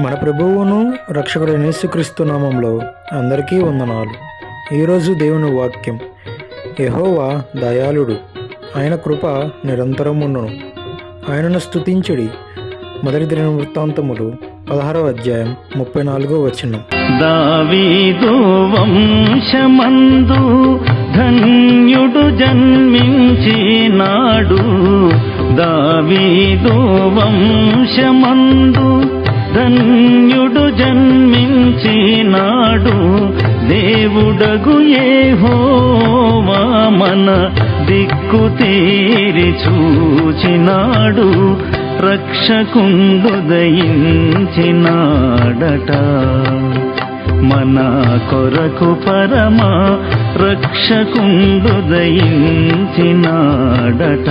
మన ప్రభువును రక్షకుడు నేసుక్రీస్తు నామంలో అందరికీ వందనాలు. ఈరోజు దేవుని వాక్యం. యహోవా దయాళుడు ఆయన కృప నిరంతరం ఉండును. ఆయనను స్తుతించుడి. మొదటి దిన వృత్తాంతములు పదహారవ అధ్యాయం ముప్పై నాలుగో వచనం. దావీదు వంశమందు ధన్యుడు జన్మించినాడు దావీదు వంశమందు ధన్యుడు జన్మించినాడు. దేవుడగు హోవా మన దిక్కు తీరి చూచినాడు. రక్షకుండు దయించినాడట. మన కొరకు పరమా రక్షకుండు దయించినాడట.